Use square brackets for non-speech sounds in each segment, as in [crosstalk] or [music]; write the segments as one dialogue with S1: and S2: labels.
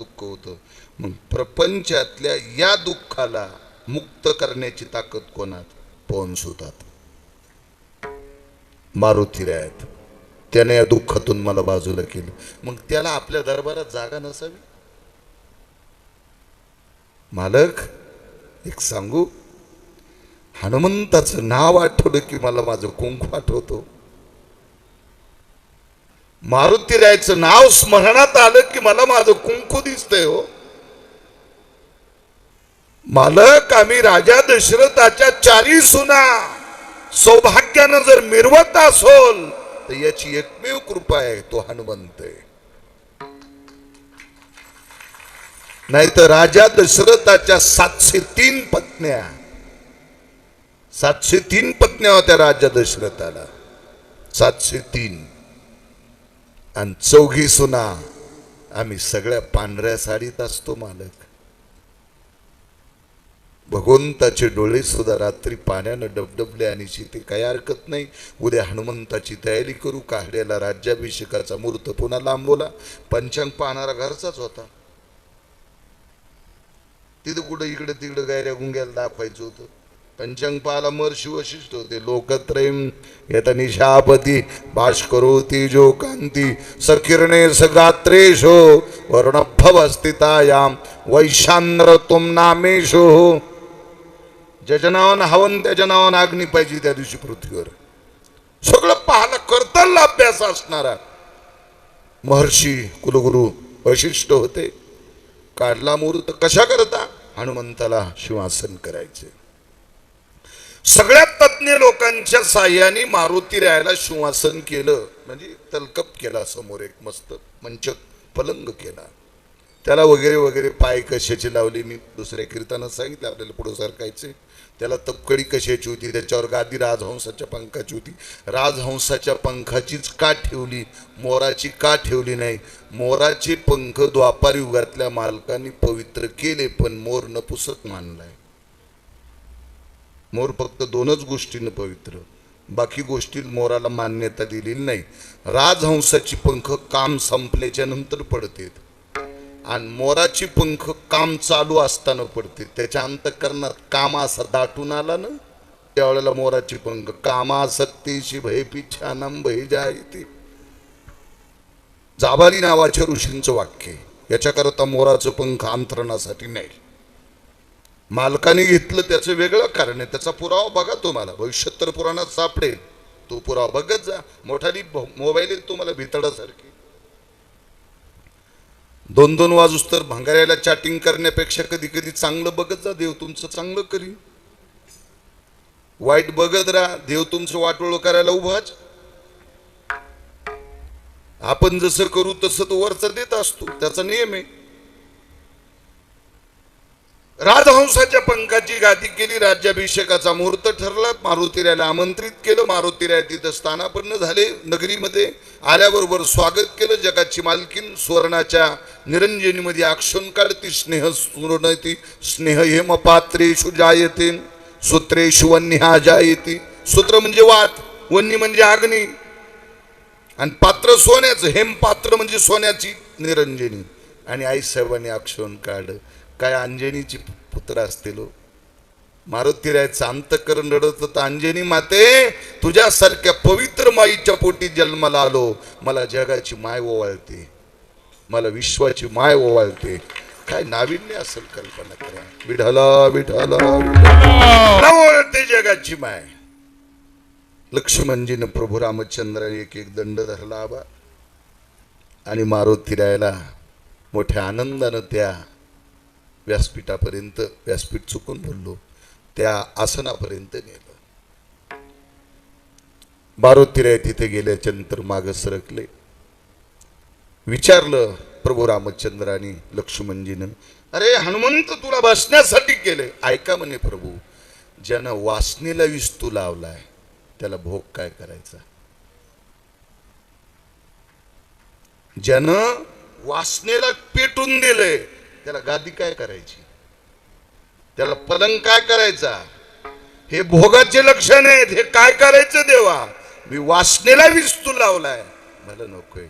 S1: दुःख होतं. मग प्रपंचातल्या या दुःखाला मुक्त करण्याची ताकद कोणात? पवन सुतात. मारुती आहेत त्याने या दुःखातून मला बाजूला केलं. मग त्याला आपल्या दरबारात जागा नसावी? मालक एक सांगू? हनुमंताचं नाव आठवलं की मला माझं कुंकू आठवतो. मारुती रायचं नाव स्मरणात आलं की मला माझं कुंकू दिसतंय हो. मालक आम्ही राजा दशरथाच्या चारी सुना सौभाग्यानं जर मिरवत असोल तर याची एकमेव कृपा आहे तो हनुमंत आहे. नाही तर राजा दशरथाच्या सातशे तीन पत्न्या. सातशे तीन पत्न्या होत्या राजा दशरथाला. सातशे तीन. आणि चौघी सुना आम्ही सगळ्या पांढऱ्या साडीत असतो मालक. भगवंताचे डोळे सुद्धा रात्री पाण्यानं डबडबले आणि ते काही हरकत नाही. उद्या हनुमंताची तयारी करू काहड्याला राज्याभिषेकाचा मूर्त पुन्हा लांबवला. पंचांग पाहणारा घरचाच होता. तिथं कुठं इकडे तिकडं गायऱ्या गुंग्याला दाखवायचं होतं. पंचंगपाला महर्षी वशिष्ठ होते. लोकत्रयम येता निशापती भास्करोती जो कांती सकिरणे सगात्रेशो वर्णभव स्थितायाम वैशांद्र तुम नामेशो. ज्याच्या नावानं हवन त्याच्या नावानं अग्नी पाहिजे त्या दिवशी पृथ्वीवर. सगळं पाहणं करताना अभ्यास असणारा महर्षी कुलगुरू वशिष्ठ होते. काढला मुहूर्त कशा करता हनुमंताला शिवासन करायचे. सगळ्यात तज्ज्ञ लोकांच्या साह्याने मारुती रायाला शिवासन केलं. म्हणजे तलकप केला समोर एक मस्त मंच पलंग केला. त्याला वगैरे वगैरे पाय कशाची लावली मी दुसऱ्या कीर्तनात सांगितलं आपल्याला पुढे सरकायचे त्याला तपकडी कशाची होती त्याच्यावर गादी राजहंसाच्या पंखाची होती. राजहंसाच्या पंखाचीच का ठेवली? मोराची का ठेवली नाही? मोराचे पंख द्वापार युगातल्या मालकांनी पवित्र केले पण मोर नपुसक मानलाय. मोर फक्त दोनच गोष्टीनं पवित्र. बाकी गोष्टी मोराला मान्यता दिलेली नाही. राजहंसाची पंख काम संपल्याच्या नंतर पडते. आणि मोराची पंख काम चालू असताना पडते. त्याच्या अंतकरणात काम असा दाटून आला ना त्यावेळेला मोराची पंख कामासक्तीशी भय पिछानम भय जायते. जाभारी नावाच्या ऋषींचं वाक्य आहे. याच्याकरता मोराचं पंख अंतरणासाठी नाही. मालकाने घेतलं त्याचं वेगळं कारण आहे. त्याचा पुरावा बघा तुम्हाला. भविष्यात तर पुराणात सापडेल. तो पुरावा बघत जा. मोठाली मोबाईल येईल तुम्हाला भितडासारखी. दोन दोन वाजूस तर भंगाऱ्याला चॅटिंग करण्यापेक्षा कधी कधी चांगलं बघत जा. देव तुमचं चांगलं करी वाईट बघत राहा. देव तुमचं वाटोळ करायला उभाच आपण जसं करू तसं तो वरचा देत असतो. त्याचा नियम आहे. राजहंसाच्या पंखाची गादी केली राज्याभिषेकाचा मुहूर्त ठरला मारुतीरायला आमंत्रित केलं मारुतीराय तिथं स्थानापन्न झाले. नगरीमध्ये आल्याबरोबर स्वागत केलं जगाची मालकीन सुवर्णाच्या निरंजनीमध्ये आक्षण काढती स्नेह स्मरणती स्नेह हेम पात्रेषु जायते सूत्रेषु वन्या जायते. सूत्र म्हणजे वात वन्नी म्हणजे अग्नी आणि पात्र सोन्याचं हेम पात्र म्हणजे सोन्याची निरंजनी. आणि आईसाहेबांनी आक्षण काढ काय अंजनीची पुत्र असतील हो. मारुती रायचं अंतकरण रडत होतं अंजनी माते तुझ्यासारख्या पवित्र माईच्या पोटी जन्माला आलो. मला जगाची माय ओवाळते. मला विश्वाची माय ओवाळते. काय नाविन्य असेल कल्पना करा. विढला विठाला ओळते जगाची माय. लक्ष्मणजीनं प्रभू रामचंद्राने एक एक दंड धरला आबा आणि मारुती रायला मोठ्या आनंदानं त्या व्यासपीठापर्यंत व्यासपीठ चुकून बोललो. त्या आसनापर्यंत नेलं. बारोतिरे तिथे गेल्याच्यानंतर मागं सरकले. विचारलं प्रभू रामचंद्राने लक्ष्मणजीनं अरे हनुमंत तुला बसण्यासाठी केले. ऐका म्हणे प्रभू ज्यानं वासनेला विस्तू लावलाय त्याला भोग काय करायचा? ज्यानं वासनेला पेटून दिलंय त्याला गादी काय करायची? त्याला पलंग काय करायचा? हे भोगाचे लक्षण आहेत. हे काय करायचं देवा? मी वासनेला विस्तू लावलाय. मला नकोय.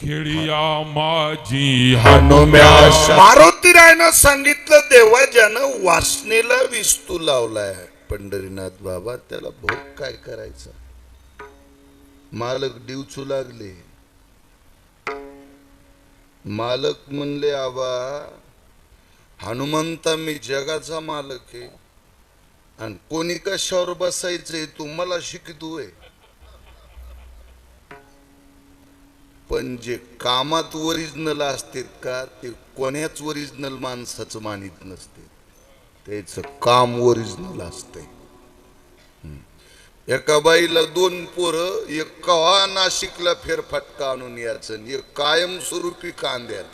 S2: खेळिया माझी हनुम्या
S1: मारुतीरायनं सांगितलं देवा ज्यानं वासनेला विस्तू लावलाय. पंढरीनाथ बाबा त्याला भोग काय करायचा? मालक डिवचू लागले. मालक म्हणले आबा हनुमंता मी जगाचा मालक आहे. आणि कोणी कशावर बसायचंय तू मला शिकतोय पण जे कामात ओरिजिनल असते का ते कोण्याच ओरिजिनल माणसाचं मानित नसते. त्याच काम ओरिजिनल असते. एका बाईला दोन पोरं एक कवा नाशिकला फेरफटका आणून यायचं आणि एक कायमस्वरूपी कांद्यात.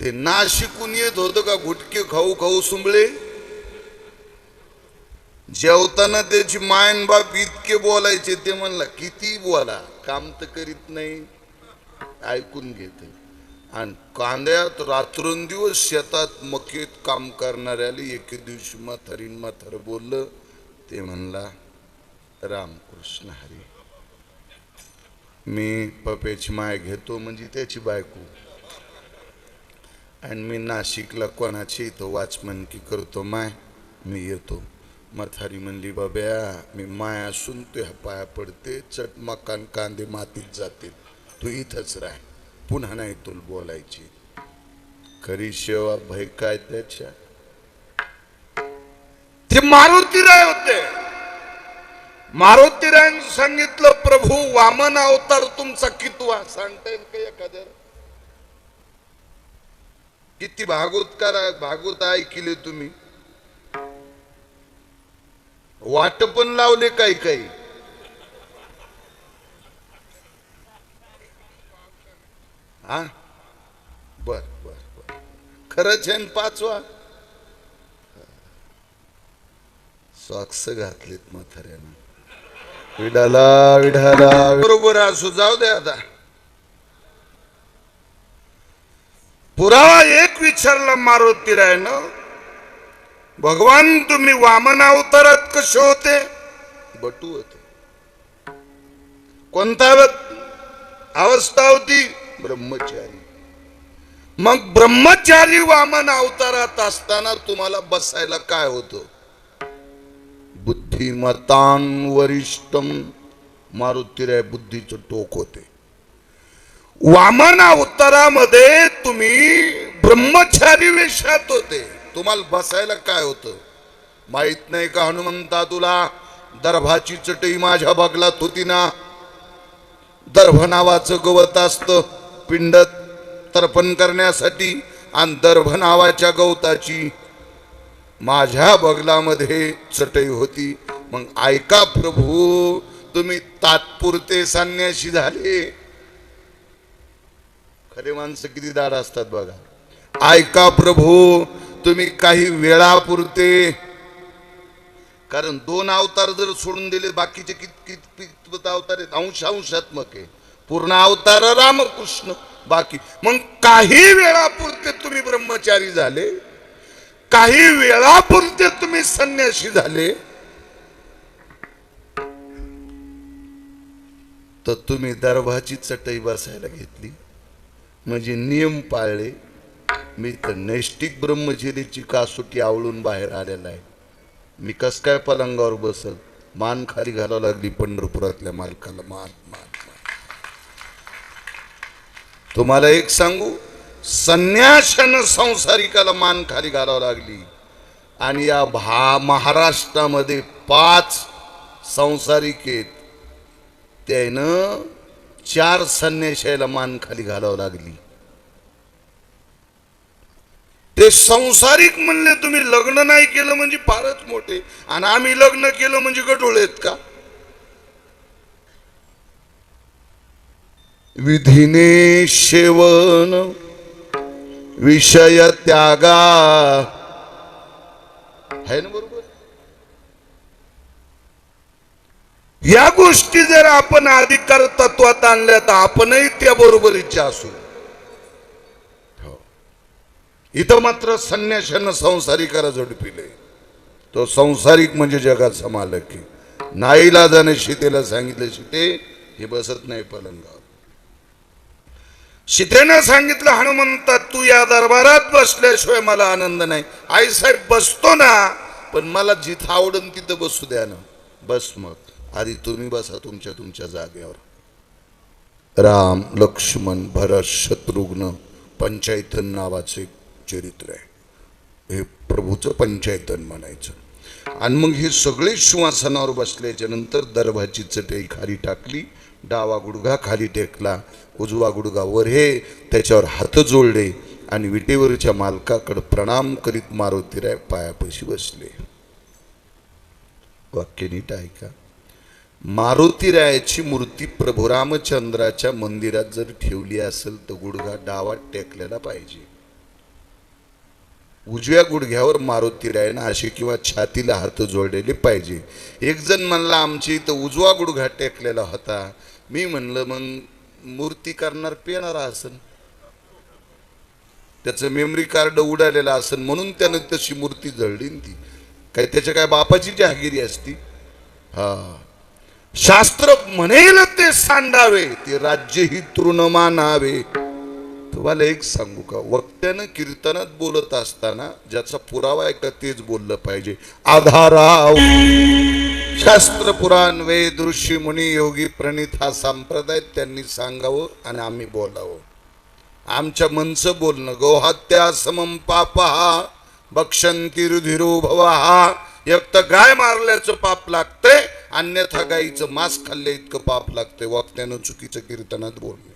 S1: ते नाशिकून येत होतं का घुटके खाऊ खाऊ सुंबळे जेवताना त्याची मायन बाप इतके बोलायचे ते म्हणला किती बोला? काम तर करीत नाही. ऐकून घेते. आणि कांद्यात रात्रंदिवस शेतात मकेत काम करणाऱ्याला एके दिवशी म्हातारीन म्हातार बोललं. ते म्हणला रामकृष्ण हरी मी पप्याची माय घेतो म्हणजे त्याची बायको. आणि मी नाशिकला कोणाची इथं वाचमन की करतो माय? मी येतो. म्हातारी म्हणली बाब्या मी माय असून तुझ्या पाया पडते चट मकान कांदे मातीत जातील. तू इथंच राह. पुन्हा नाही तुला बोलायची. खरी सेवा भय काय त्याच्या? ते मारुतीराय होते. मारुतीरायन सांगितलं प्रभू वामन अवतार तुमचा कितवा? सांगता येईल का एखाद्या किती भागवतकार भागवत ऐकले तुम्ही? वाट पण लावले काही काही. हा? बर बर बर. खरंच आहे पाचवा. सॉक्स घातलेत म्हाताऱ्यानं. विडाला विडाला [laughs] बरोबर असू जाऊ दे आता. पुरावा एक विचारला मारुती ना भगवान तुम्ही वामन अवतारात कसे होते? बटू होते. कोणता अवस्था होती. ब्रह्मचारी. मग ब्रह्मचारी वामन अवतारात असताना तुम्हाला बसायला काय होत? बुद्धिमतान वरिष्ठम मारुतीराय बुद्धीचं टोक होते. वामना उत्तरामध्ये तुम्ही ब्रह्मचारी वेशात होते. तुम्हाला बसायला काय होतं? माहीत नाही का हनुमंता तुला? दर्भाची चटई माझ्या बगलात होती ना? दर्भ नावाचं गवत असतं पिंडत तर्पण करण्यासाठी आणि दर्भ नावाच्या गवताची माझ्या बगलामध्ये चटई होती. मग ऐका प्रभू तुम्ही तात्पुरते संन्याशी झाले. खरे माणसं किती दाड असतात बघा. ऐका प्रभू तुम्ही काही वेळापुरते. कारण दोन अवतार जर सोडून दिले बाकीचे कित कित अवतार आहेत? अंश अंशात्मक आहे. पूर्ण अवतार रामकृष्ण बाकी. मग काही वेळापुरते तुम्ही ब्रह्मचारी झाले. काही वेळापुरते तुम्ही संन्यासी झाले. तर तुम्ही दर्भाची चटई बसायला घेतली. म्हणजे नियम पाळले. मी तर नैष्टिक ब्रह्मचर्याची कासुटी आवळून बाहेर आलेला आहे. मी कस काय पलंगावर बसल? मान खाली घालावं लागली पंढरपुरातल्या मालकाला. मान मान. तुम्हाला एक सांगू? संन्याशानं संसारिकाला मान खाली घालावं लागली. आणि या भा महाराष्ट्रामध्ये पाच संसारिक आहेत. त्यानं चार संन्याशाला मान खाली घालावं लागली. ते संसारिक म्हणले तुम्ही लग्न नाही केलं म्हणजे फारच मोठे. आणि आम्ही लग्न केलं म्हणजे गटोळ आहेत का? विधीने शेवण विषय त्यागा. है ना बरोबर? या गोष्टी जर आपण अधिकार तत्वात आणल्या तर आपणही त्या बरोबरीच्या असू. हो. इथं मात्र संन्याशानं संसारिकाला झोडपिले तो संसारिक म्हणजे जगाचा मालक आहे. नाईला जाणे सीतेला सांगितलं सीते हे बसत नाही पलंगावर. सीतेनं सांगितलं हनुमंतात तू या दरबारात बसल्याशिवाय मला आनंद नाही. आई साहेब बसतो ना पण मला जिथं आवडन तिथं बसू द्या ना. बस मग. आधी तुम्ही बसा तुमच्या तुमच्या जागेवर. राम लक्ष्मण भरत शत्रुघ्न पंचायतन नावाचे चरित्र आहे. हे प्रभूचं पंचायतन म्हणायचं. आणि मग हे सगळे श्वासनावर बसल्याच्या नंतर दरभाची चटई खाली टाकली डावा गुडघा खाली टेकला उजवा गुडघा वर हे त्याच्यावर हात जोडले आणि विटेवरच्या मालकाकडे प्रणाम करीत मारुतीराय पायापाशी बसले. वाक्य नीट ऐका मारुतीरायाची मूर्ती प्रभू रामचंद्राच्या मंदिरात जर ठेवली असेल तर गुडघा डावात टेकलेला पाहिजे. उजव्या गुडघ्यावर मारुतीरायानं अशी किंवा छातीला हात जोडलेले पाहिजे. एक जण म्हणला आमची इथं उजवा गुडघा टेकलेला होता. मी म्हणलं मग मूर्ती करणार पेणार असन. त्याचं मेमरी कार्ड उडालेलं असन. म्हणून त्यानं तशी मूर्ती जळली ती. काय त्याच्या काय बापाची जहागिरी असती? हा. शास्त्र म्हणेल ते सांडावे ते राज्य ही तृण तुम्हाला एक सांगू का? वक्त्यानं कीर्तनात बोलत असताना ज्याचा पुरावा आहे का तेच बोललं पाहिजे. आधाराव. शास्त्र पुराण वेद ऋषी मुनी योगी प्रणित हा संप्रदाय त्यांनी सांगावं आणि आम्ही बोलावं. आमच्या मनचं बोलणं गोहत्या समम पापा भक्षंती रुधिरो भवा एक तर गाय मारल्याचं पाप लागतंय अन्यथा गाईचं मांस खाल्ले इतकं पाप लागतंय वक्त्यानं चुकीचं कीर्तनात बोलणे.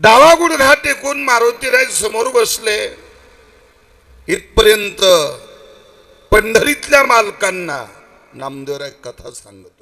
S1: डावा गुडघा टेकून मारुतीराय समोर बसले. इथपर्यंत पंढरीतल्या मालकांना नामदेवराय कथा सांगत